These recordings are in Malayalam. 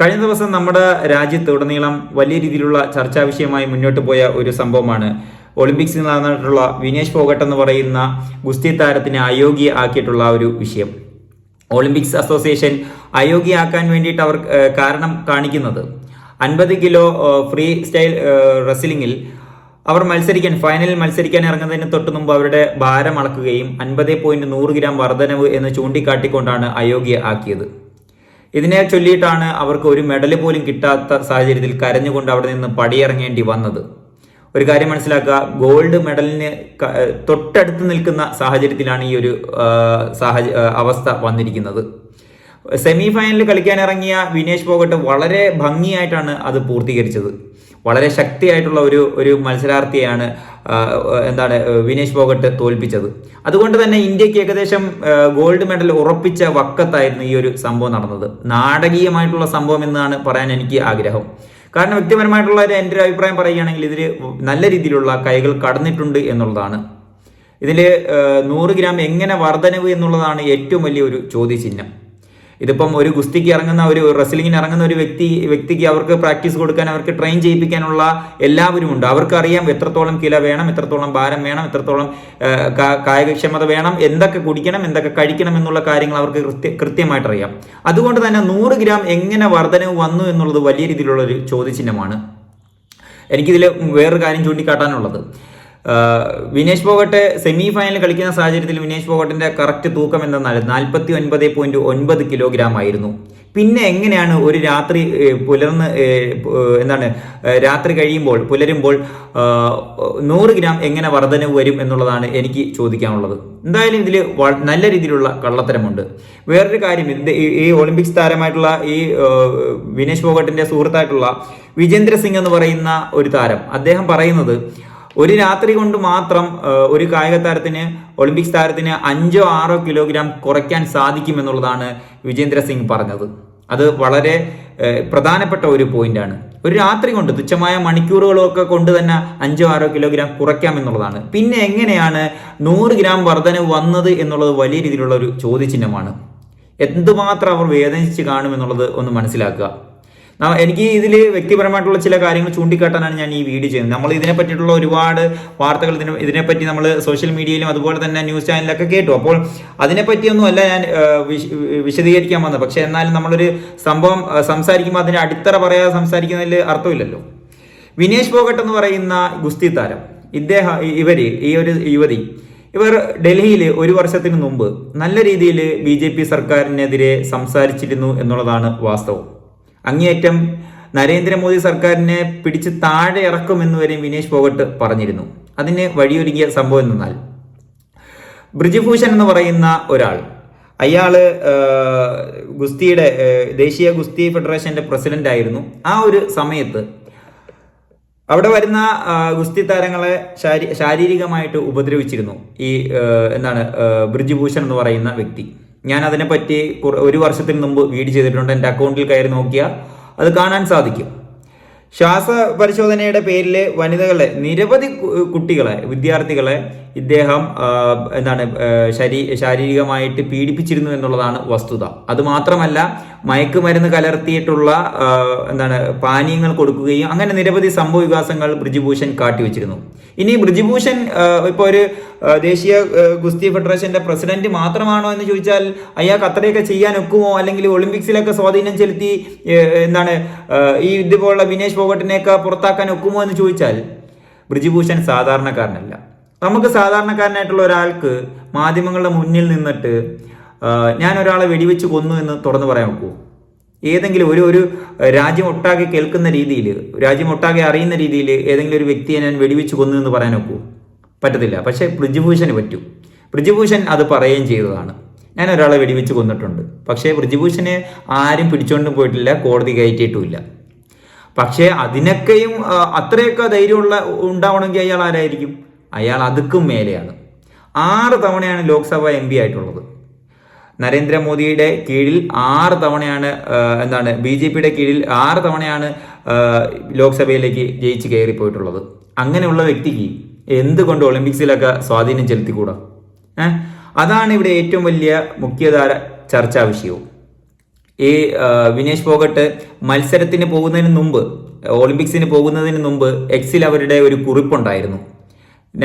കഴിഞ്ഞ ദിവസം നമ്മുടെ രാജ്യത്ത് ഉടനീളം വലിയ രീതിയിലുള്ള ചർച്ചാ വിഷയമായി മുന്നോട്ട് പോയ ഒരു സംഭവമാണ്. ഒളിമ്പിക്സിൽ നടന്നിട്ടുള്ള വിനേഷ് ഫോഗട്ട് എന്ന് പറയുന്ന ഗുസ്തി താരത്തിനെ അയോഗ്യ ആക്കിയിട്ടുള്ള ഒരു വിഷയം. ഒളിമ്പിക്സ് അസോസിയേഷൻ അയോഗ്യയാക്കാൻ വേണ്ടിയിട്ട് അവർ കാരണം കാണിക്കുന്നത്. അൻപത് കിലോ ഫ്രീ സ്റ്റൈൽ റെസ്ലിംഗിൽ അവർ മത്സരിക്കാൻ ഫൈനലിൽ മത്സരിക്കാൻ ഇറങ്ങുന്നതിന് തൊട്ട് മുമ്പ് അവരുടെ ഭാരം അളക്കുകയും അൻപത് പോയിന്റ് നൂറ് ഗ്രാം വർധനവ് എന്ന് ചൂണ്ടിക്കാട്ടിക്കൊണ്ടാണ് അയോഗ്യ ആക്കിയത് ഇതിനെ ചൊല്ലിയിട്ടാണ് അവർക്ക് ഒരു മെഡൽ പോലും കിട്ടാത്ത സാഹചര്യത്തിൽ കരഞ്ഞുകൊണ്ട് അവിടെ നിന്ന് പടിയിറങ്ങേണ്ടി വന്നത്. ഒരു കാര്യം മനസ്സിലാക്കുക ഗോൾഡ് മെഡലിന് തൊട്ടടുത്ത് നിൽക്കുന്ന സാഹചര്യത്തിലാണ് ഈ ഒരു സാഹച അവസ്ഥ വന്നിരിക്കുന്നത്. സെമി ഫൈനലിൽ കളിക്കാനിറങ്ങിയ വിനേഷ് പോകട്ട് വളരെ ഭംഗിയായിട്ടാണ് അത് പൂർത്തീകരിച്ചത്. വളരെ ശക്തിയായിട്ടുള്ള ഒരു ഒരു മത്സരാർത്ഥിയാണ് എന്താണ് വിനേഷ് ഫോഗട്ട് തോൽപ്പിച്ചത്. അതുകൊണ്ട് തന്നെ ഇന്ത്യയ്ക്ക് ഏകദേശം ഗോൾഡ് മെഡൽ ഉറപ്പിച്ച വക്കത്തായിരുന്നു ഈ ഒരു സംഭവം നടന്നത്. നാടകീയമായിട്ടുള്ള സംഭവം എന്നാണ് പറയാൻ എനിക്ക് ആഗ്രഹം. കാരണം വ്യക്തിപരമായിട്ടുള്ള ഒരു എന്റെ ഒരു അഭിപ്രായം പറയുകയാണെങ്കിൽ ഇതിൽ നല്ല രീതിയിലുള്ള കൈകൾ കടന്നിട്ടുണ്ട് എന്നുള്ളതാണ്. ഇതിൽ നൂറ് ഗ്രാം എങ്ങനെ വർധനവ് എന്നുള്ളതാണ് ഏറ്റവും വലിയ ഒരു ചോദ്യചിഹ്നം. ഇതിപ്പം ഒരു ഗുസ്തിക്ക് ഇറങ്ങുന്ന ഒരു റെസ്ലിങ്ങിന് ഇറങ്ങുന്ന ഒരു വ്യക്തി വ്യക്തിക്ക് അവർക്ക് പ്രാക്ടീസ് കൊടുക്കാൻ അവർക്ക് ട്രെയിൻ ചെയ്യിപ്പിക്കാനുള്ള എല്ലാവരും ഉണ്ട്. അവർക്കറിയാം എത്രത്തോളം കില വേണം എത്രത്തോളം ഭാരം വേണം എത്രത്തോളം കായികക്ഷമത വേണം എന്തൊക്കെ കുടിക്കണം എന്തൊക്കെ കഴിക്കണം എന്നുള്ള കാര്യങ്ങൾ അവർക്ക് കൃത്യ കൃത്യമായിട്ട് അറിയാം അതുകൊണ്ട് തന്നെ നൂറ് ഗ്രാം എങ്ങനെ വർധനവ് വന്നു എന്നുള്ളത് വലിയ രീതിയിലുള്ള ഒരു ചോദ്യചിഹ്നമാണ്. എനിക്കിതിൽ വേറൊരു കാര്യം ചൂണ്ടിക്കാട്ടാനുള്ളത്. വിനേഷ് ഫോഗട്ട് സെമി ഫൈനൽ കളിക്കുന്ന സാഹചര്യത്തിൽ വിനേഷ് ഫോഗട്ടിന്റെ കറക്റ്റ് തൂക്കം എന്തെന്നാൽ നാൽപ്പത്തി ഒൻപത് പോയിന്റ് ഒൻപത് കിലോഗ്രാം ആയിരുന്നു. പിന്നെ എങ്ങനെയാണ് ഒരു രാത്രി പുലർന്ന് എന്താണ് രാത്രി കഴിയുമ്പോൾ പുലരുമ്പോൾ നൂറ് ഗ്രാം എങ്ങനെ വർധനവ് വരും എന്നുള്ളതാണ് എനിക്ക് ചോദിക്കാനുള്ളത്. എന്തായാലും ഇതിൽ നല്ല രീതിയിലുള്ള കള്ളത്തരമുണ്ട്. വേറൊരു കാര്യം ഈ ഒളിമ്പിക്സ് താരമായിട്ടുള്ള ഈ വിനേഷ് ഫോഗട്ടിന്റെ സുഹൃത്തായിട്ടുള്ള വിജേന്ദ്ര സിംഗ് എന്ന് പറയുന്ന ഒരു താരം. അദ്ദേഹം പറയുന്നത് ഒരു രാത്രി കൊണ്ട് മാത്രം ഒരു കായിക താരത്തിന് ഒളിമ്പിക്സ് താരത്തിന് അഞ്ചോ ആറോ കിലോഗ്രാം കുറയ്ക്കാൻ സാധിക്കുമെന്നുള്ളതാണ് വിജേന്ദ്ര സിംഗ് പറഞ്ഞത്. അത് വളരെ പ്രധാനപ്പെട്ട ഒരു പോയിന്റാണ്. ഒരു രാത്രി കൊണ്ട് തുച്ഛമായ മണിക്കൂറുകളൊക്കെ കൊണ്ട് തന്നെ അഞ്ചോ ആറോ കിലോഗ്രാം കുറയ്ക്കാം എന്നുള്ളതാണ് പിന്നെ എങ്ങനെയാണ് നൂറ് ഗ്രാം വർധനവ് വന്നത് എന്നുള്ളത് വലിയ രീതിയിലുള്ള ഒരു ചോദ്യചിഹ്നമാണ്. എന്തുമാത്രം അവർ വേദനിച്ച് കാണുമെന്നുള്ളത് ഒന്ന് മനസ്സിലാക്കുക. എനിക്ക് ഇതിൽ വ്യക്തിപരമായിട്ടുള്ള ചില കാര്യങ്ങൾ ചൂണ്ടിക്കാട്ടാനാണ് ഞാൻ ഈ വീഡിയോ ചെയ്യുന്നത്. നമ്മൾ ഇതിനെ പറ്റിയിട്ടുള്ള ഒരുപാട് വാർത്തകൾ ഇതിനെ ഇതിനെപ്പറ്റി നമ്മൾ സോഷ്യൽ മീഡിയയിലും അതുപോലെ തന്നെ ന്യൂസ് ചാനലിലൊക്കെ കേട്ടു. അപ്പോൾ അതിനെപ്പറ്റിയൊന്നും അല്ല ഞാൻ വിശദീകരിക്കാൻ വന്നത്. പക്ഷേ എന്നാലും നമ്മളൊരു സംഭവം സംസാരിക്കുമ്പോൾ അതിന്റെ അടിത്തറ പറയാതെ സംസാരിക്കുന്നതിൽ അർത്ഥമില്ലല്ലോ. വിനേഷ് ഫോഗട്ട് എന്ന് പറയുന്ന ഗുസ്തി താരം ഇദ്ദേഹം ഇവർ ഈ ഒരു യുവതി ഇവർ ഡൽഹിയിൽ ഒരു വർഷത്തിന് മുമ്പ് നല്ല രീതിയിൽ ബി സർക്കാരിനെതിരെ സംസാരിച്ചിരുന്നു എന്നുള്ളതാണ് വാസ്തവം. അങ്ങേയറ്റം നരേന്ദ്രമോദി സർക്കാരിനെ പിടിച്ച് താഴെ ഇറക്കുമെന്ന് വരെ വിനേഷ് ഫോഗട്ട് പറഞ്ഞിരുന്നു. അതിന് വഴിയൊരുങ്ങിയ സംഭവം എന്നാൽ ബ്രിജുഭൂഷൺ എന്ന് പറയുന്ന ഒരാൾ അയാൾ ഗുസ്തിയുടെ ദേശീയ ഗുസ്തി ഫെഡറേഷന്റെ പ്രസിഡന്റ് ആയിരുന്നു ആ ഒരു സമയത്ത് അവിടെ വരുന്ന ഗുസ്തി താരങ്ങളെ ശാരീരികമായിട്ട് ഉപദ്രവിച്ചിരുന്നു. ഈ എന്താണ് ബ്രിജുഭൂഷൺ എന്ന് പറയുന്ന വ്യക്തി. ഞാൻ അതിനെ പറ്റി ഒരു വർഷത്തിന് മുമ്പ് വീഡ് ചെയ്തിട്ടുണ്ട്. എന്റെ അക്കൗണ്ടിൽ കയറി നോക്കിയാൽ അത് കാണാൻ സാധിക്കും. ശ്വാസ പരിശോധനയുടെ പേരിൽ വനിതകളെ നിരവധി കുട്ടികളെ വിദ്യാർത്ഥികളെ ഇദ്ദേഹം എന്താണ് ശരീ ശാരീരികമായിട്ട് പീഡിപ്പിച്ചിരുന്നു എന്നുള്ളതാണ് വസ്തുത. അതുമാത്രമല്ല മയക്കുമരുന്ന് കലർത്തിയിട്ടുള്ള എന്താണ് പാനീയങ്ങൾ കൊടുക്കുകയും അങ്ങനെ നിരവധി സംഭവ വികാസങ്ങൾ ബ്രിജുഭൂഷൺ കാട്ടിവെച്ചിരുന്നു. ഇനി ബ്രിജുഭൂഷൺ ഇപ്പോൾ ഒരു ദേശീയ ഗുസ്തി ഫെഡറേഷന്റെ പ്രസിഡന്റ് മാത്രമാണോ എന്ന് ചോദിച്ചാൽ അയാൾക്ക് അത്രയൊക്കെ ചെയ്യാൻ ഒക്കുമോ? അല്ലെങ്കിൽ ഒളിമ്പിക്സിലൊക്കെ സ്വാധീനം ചെലുത്തി എന്താണ് ഈ ഇതുപോലുള്ള വിനേഷ് ഫോഗട്ടിനെയൊക്കെ പുറത്താക്കാൻ ഒക്കുമോ എന്ന് ചോദിച്ചാൽ ബ്രിജുഭൂഷൺ സാധാരണക്കാരനല്ല. നമുക്ക് സാധാരണക്കാരനായിട്ടുള്ള ഒരാൾക്ക് മാധ്യമങ്ങളുടെ മുന്നിൽ നിന്നിട്ട് ഞാൻ ഒരാളെ വെടിവെച്ച് കൊന്നു എന്ന് തുറന്നു പറയാൻ നോക്കൂ. ഏതെങ്കിലും ഒരു ഒരു രാജ്യം ഒട്ടാകെ കേൾക്കുന്ന രീതിയിൽ രാജ്യം ഒട്ടാകെ അറിയുന്ന രീതിയിൽ ഏതെങ്കിലും ഒരു വ്യക്തിയെ ഞാൻ വെടിവെച്ച് കൊന്നു എന്ന് പറയാൻ നോക്കൂ. പറ്റത്തില്ല. പക്ഷേ ബ്രിജുഭൂഷന് പറ്റൂ. ബ്രിജുഭൂഷൺ അത് പറയുകയും ചെയ്തതാണ്. ഞാൻ ഒരാളെ വെടിവെച്ച് കൊന്നിട്ടുണ്ട്. പക്ഷേ ബ്രിജുഭൂഷനെ ആരും പിടിച്ചുകൊണ്ടും പോയിട്ടില്ല കോടതി കയറ്റിയിട്ടുമില്ല. പക്ഷേ അതിനൊക്കെയും അത്രയൊക്കെ ധൈര്യമുള്ള ഉണ്ടാവണമെങ്കിൽ അയാൾ ആരായിരിക്കും? അയാൾ അതുക്കും മേലെയാണ്. ആറ് തവണയാണ് ലോക്സഭ എം പി ആയിട്ടുള്ളത്. നരേന്ദ്രമോദിയുടെ കീഴിൽ ആറ് തവണയാണ് എന്താണ് ബി ജെ പിയുടെ കീഴിൽ ആറ് തവണയാണ് ലോക്സഭയിലേക്ക് ജയിച്ച് കയറിപ്പോയിട്ടുള്ളത്. അങ്ങനെയുള്ള വ്യക്തിക്ക് എന്തുകൊണ്ട് ഒളിമ്പിക്സിലൊക്കെ സ്വാധീനം ചെലുത്തിക്കൂടാ? ഏഹ് അതാണ് ഇവിടെ ഏറ്റവും വലിയ മുഖ്യധാര ചർച്ചാ വിഷയവും. ഈ വിനേഷ് ഫോഗട്ട് മത്സരത്തിന് പോകുന്നതിന് മുമ്പ് ഒളിമ്പിക്സിന് പോകുന്നതിന് മുമ്പ് എക്സിൽ അവരുടെ ഒരു കുറിപ്പുണ്ടായിരുന്നു.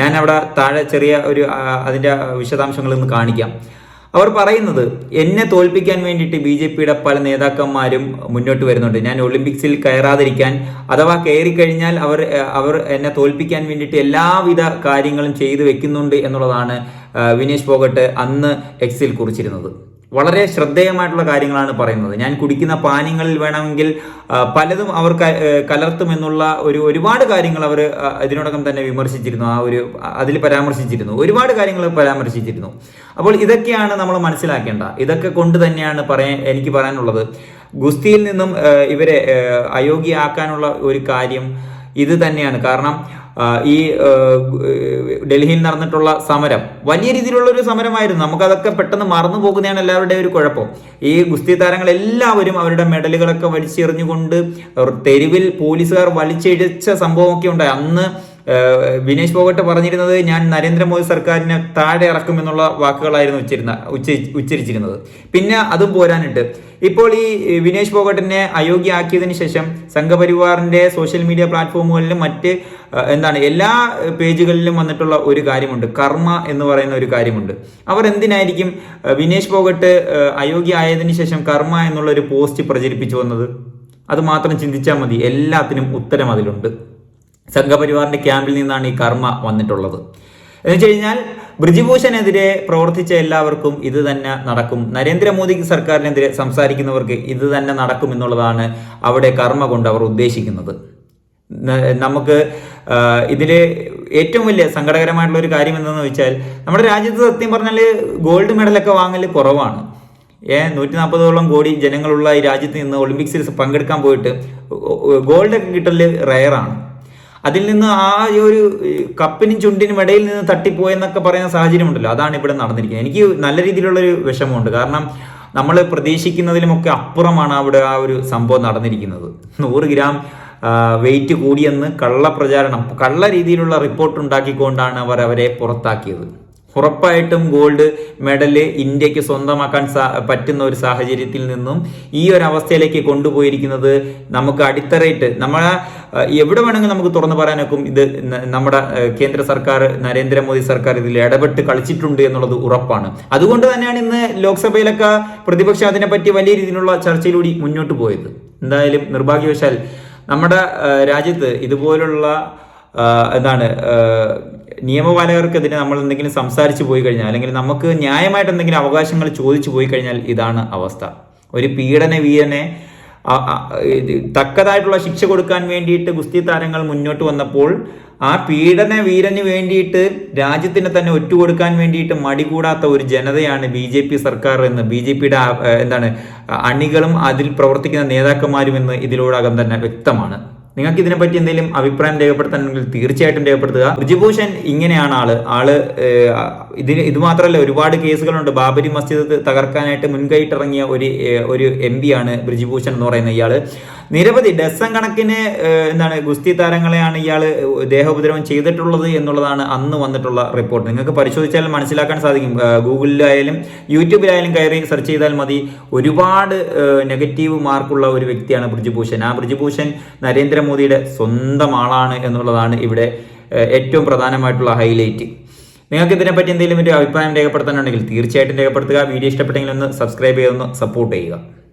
ഞാൻ അവിടെ താഴെ ചെറിയ ഒരു അതിന്റെ വിശദാംശങ്ങൾ ഒന്ന് കാണിക്കാം. അവർ പറയുന്നത് എന്നെ തോൽപ്പിക്കാൻ വേണ്ടിയിട്ട് ബി ജെ പിയുടെ പല നേതാക്കന്മാരും മുന്നോട്ട് വരുന്നുണ്ട്. ഞാൻ ഒളിമ്പിക്സിൽ കയറാതിരിക്കാൻ അഥവാ കയറി കഴിഞ്ഞാൽ അവർ അവർ എന്നെ തോൽപ്പിക്കാൻ വേണ്ടിയിട്ട് എല്ലാവിധ കാര്യങ്ങളും ചെയ്തു വെക്കുന്നുണ്ട് എന്നുള്ളതാണ് വിനേഷ് പോകട്ട് അന്ന് എക്സിൽ കുറിച്ചിരുന്നത്. വളരെ ശ്രദ്ധേയമായിട്ടുള്ള കാര്യങ്ങളാണ് പറയുന്നത്. ഞാൻ കുടിക്കുന്ന പാനീയങ്ങളിൽ വേണമെങ്കിൽ പലതും അവർ കലർത്തുമെന്നുള്ള ഒരു ഒരുപാട് കാര്യങ്ങൾ അവർ ഇതിനോടകം തന്നെ വിമർശിച്ചിരുന്നു. ആ ഒരു അതിൽ പരാമർശിച്ചിരുന്നു. ഒരുപാട് കാര്യങ്ങൾ പരാമർശിച്ചിരുന്നു. അപ്പോൾ ഇതൊക്കെയാണ് നമ്മൾ മനസ്സിലാക്കേണ്ട. ഇതൊക്കെ കൊണ്ട് തന്നെയാണ് പറയാൻ എനിക്ക് പറയാനുള്ളത്. ഗുസ്തിയിൽ നിന്നും ഇവരെ അയോഗ്യ അയോഗ്യയാക്കാനുള്ള ഒരു കാര്യം ഇത് തന്നെയാണ്. കാരണം ഈ ഡൽഹിയിൽ നടന്നിട്ടുള്ള സമരം വലിയ രീതിയിലുള്ള ഒരു സമരമായിരുന്നു. നമുക്കതൊക്കെ പെട്ടെന്ന് മറന്നു പോകുന്നതാണ് എല്ലാവരുടെയും ഒരു കുഴപ്പം. ഈ ഗുസ്തി താരങ്ങൾ എല്ലാവരും അവരുടെ മെഡലുകളൊക്കെ വലിച്ചെറിഞ്ഞുകൊണ്ട് തെരുവിൽ പോലീസുകാർ വലിച്ചിഴച്ച സംഭവമൊക്കെ ഉണ്ടായി. അന്ന് വിനേഷ് ഫോഗട്ട് പറഞ്ഞിരുന്നത് ഞാൻ നരേന്ദ്രമോദി സർക്കാരിനെ താഴെ ഇറക്കുമെന്നുള്ള വാക്കുകളായിരുന്നു ഉച്ചരിരുന്ന ഉച്ച ഉച്ചരിച്ചിരുന്നത്. പിന്നെ അതും പോരാനിട്ട് ഇപ്പോൾ ഈ വിനേഷ് ഫോഗട്ടിനെ അയോഗ്യയാക്കിയതിന് ശേഷം സംഘപരിവാറിന്റെ സോഷ്യൽ മീഡിയ പ്ലാറ്റ്ഫോമുകളിലും മറ്റ് എന്താണ് എല്ലാ പേജുകളിലും വന്നിട്ടുള്ള ഒരു കാര്യമുണ്ട്. കർമ്മ എന്ന് പറയുന്ന ഒരു കാര്യമുണ്ട്. അവർ എന്തിനായിരിക്കും വിനേഷ് ആ, അയോഗ്യ ആയതിനു ശേഷം കർമ്മ എന്നുള്ള ഒരു പോസ്റ്റ് പ്രചരിപ്പിച്ചു വന്നത്? അത് മാത്രം ചിന്തിച്ചാൽ മതി. എല്ലാത്തിനും ഉത്തരം അതിലുണ്ട്. സംഘപരിവാറിന്റെ ക്യാമ്പിൽ നിന്നാണ് ഈ കർമ്മ വന്നിട്ടുള്ളത്. എന്ന് വെച്ച് കഴിഞ്ഞാൽ ബ്രിജിഭൂഷനെതിരെ പ്രവർത്തിച്ച എല്ലാവർക്കും ഇത് തന്നെ നടക്കും. നരേന്ദ്രമോദി സർക്കാരിനെതിരെ സംസാരിക്കുന്നവർക്ക് ഇത് തന്നെ നടക്കും എന്നുള്ളതാണ് അവിടെ കർമ്മ കൊണ്ട് അവർ ഉദ്ദേശിക്കുന്നത്. നമുക്ക് ഇതിൽ ഏറ്റവും വലിയ സങ്കടകരമായിട്ടുള്ള ഒരു കാര്യം എന്തെന്ന് വെച്ചാൽ നമ്മുടെ രാജ്യത്ത് സത്യം പറഞ്ഞാൽ ഗോൾഡ് മെഡലൊക്കെ വാങ്ങൽ കുറവാണ്. ഏ നൂറ്റി നാൽപ്പതോളം കോടി ജനങ്ങളുള്ള ഈ രാജ്യത്ത് നിന്ന് ഒളിമ്പിക്സിൽ പങ്കെടുക്കാൻ പോയിട്ട് ഗോൾഡൊക്കെ കിട്ടൽ റയറാണ് അതിൽ നിന്ന് ആ ഒരു കപ്പിനും ചുണ്ടിനും ഇടയിൽ നിന്ന് തട്ടിപ്പോയെന്നൊക്കെ പറയുന്ന സാഹചര്യം ഉണ്ടല്ലോ അതാണ് ഇവിടെ നടന്നിരിക്കുന്നത്. എനിക്ക് നല്ല രീതിയിലുള്ളൊരു വിഷമമുണ്ട്. കാരണം നമ്മൾ പ്രതീക്ഷിക്കുന്നതിലുമൊക്കെ അപ്പുറമാണ് അവിടെ ആ ഒരു സംഭവം നടന്നിരിക്കുന്നത്. നൂറ് ഗ്രാം വെയിറ്റ് കൂടിയെന്ന് കള്ള പ്രചാരണം കള്ള രീതിയിലുള്ള റിപ്പോർട്ട് ഉണ്ടാക്കിക്കൊണ്ടാണ് അവർ അവരെ പുറത്താക്കിയത്. ഉറപ്പായിട്ടും ഗോൾഡ് മെഡൽ ഇന്ത്യയ്ക്ക് സ്വന്തമാക്കാൻ പറ്റുന്ന ഒരു സാഹചര്യത്തിൽ നിന്നും ഈ ഒരു അവസ്ഥയിലേക്ക് കൊണ്ടുപോയിരിക്കുന്നത് നമുക്ക് അടിത്തറയിട്ട് നമ്മൾ എവിടെ വേണമെങ്കിൽ നമുക്ക് തുറന്നു പറയാനൊക്കും ഇത് നമ്മുടെ കേന്ദ്ര സർക്കാർ നരേന്ദ്രമോദി സർക്കാർ ഇതിൽ ഇടപെട്ട് കളിച്ചിട്ടുണ്ട് എന്നുള്ളത് ഉറപ്പാണ്. അതുകൊണ്ട് തന്നെയാണ് ഇന്ന് ലോക്സഭയിലൊക്കെ പ്രതിപക്ഷം അതിനെപ്പറ്റി വലിയ രീതിയിലുള്ള ചർച്ചയിലൂടെ മുന്നോട്ട് പോയത്. എന്തായാലും നിർഭാഗ്യവശാൽ നമ്മുടെ രാജ്യത്ത് ഇതുപോലുള്ള എന്താണ് നിയമപാലകർക്കെതിരെ നമ്മൾ എന്തെങ്കിലും സംസാരിച്ചു പോയി കഴിഞ്ഞാൽ അല്ലെങ്കിൽ നമുക്ക് ന്യായമായിട്ട് എന്തെങ്കിലും അവകാശങ്ങൾ ചോദിച്ചു പോയി കഴിഞ്ഞാൽ ഇതാണ് അവസ്ഥ. ഒരു പീഡന വീരനെ തക്കതായിട്ടുള്ള ശിക്ഷ കൊടുക്കാൻ വേണ്ടിയിട്ട് ഗുസ്തി താരങ്ങൾ മുന്നോട്ട് വന്നപ്പോൾ ആ പീഡന വീരന് വേണ്ടിയിട്ട് രാജ്യത്തിന് തന്നെ ഒറ്റുകൊടുക്കാൻ വേണ്ടിയിട്ട് മടികൂടാത്ത ഒരു ജനതയാണ് ബി ജെ പി സർക്കാർ എന്ന് ബി ജെ പിയുടെ എന്താണ് അണികളും അതിൽ പ്രവർത്തിക്കുന്ന നേതാക്കന്മാരും എന്ന് ഇതിലൂടകം തന്നെ വ്യക്തമാണ്. നിങ്ങൾക്ക് ഇതിനെപ്പറ്റി എന്തെങ്കിലും അഭിപ്രായം രേഖപ്പെടുത്താനുണ്ടെങ്കിൽ തീർച്ചയായിട്ടും രേഖപ്പെടുത്തുക. ബ്രിജുഭൂഷൺ ഇങ്ങനെയാണ് ആൾ. ആൾ ഇതിന് ഇത് മാത്രമല്ല ഒരുപാട് കേസുകളുണ്ട്. ബാബരി മസ്ജിദ് തകർക്കാനായിട്ട് മുൻകൈയിട്ടിറങ്ങിയ ഒരു ഒരു എം ആണ് ബ്രിജുഭൂഷൺ എന്ന് പറയുന്ന ഇയാൾ. നിരവധി ഡസൺ കണക്കിന് എന്താണ് ഗുസ്തി താരങ്ങളെയാണ് ഇയാൾ ദേഹോപദ്രവം ചെയ്തിട്ടുള്ളത് എന്നുള്ളതാണ് അന്ന് വന്നിട്ടുള്ള റിപ്പോർട്ട്. നിങ്ങൾക്ക് പരിശോധിച്ചാൽ മനസ്സിലാക്കാൻ സാധിക്കും. ഗൂഗിളിലായാലും യൂട്യൂബിലായാലും കയറി സെർച്ച് ചെയ്താൽ മതി. ഒരുപാട് നെഗറ്റീവ് മാർക്കുള്ള ഒരു വ്യക്തിയാണ് ബ്രിജുഭൂഷൺ. ആ ബ്രിജുഭൂഷൺ നരേന്ദ്രമോദിയുടെ സ്വന്തം ആളാണ് എന്നുള്ളതാണ് ഇവിടെ ഏറ്റവും പ്രധാനമായിട്ടുള്ള ഹൈലൈറ്റ്. നിങ്ങൾക്ക് ഇതിനെപ്പറ്റി എന്തെങ്കിലും ഒരു അഭിപ്രായം രേഖപ്പെടുത്താനുണ്ടെങ്കിൽ തീർച്ചയായിട്ടും രേഖപ്പെടുത്തുക. വീഡിയോ ഇഷ്ടപ്പെട്ടെങ്കിൽ ഒന്ന് സബ്സ്ക്രൈബ് ചെയ്തൊന്ന് സപ്പോർട്ട് ചെയ്യുക.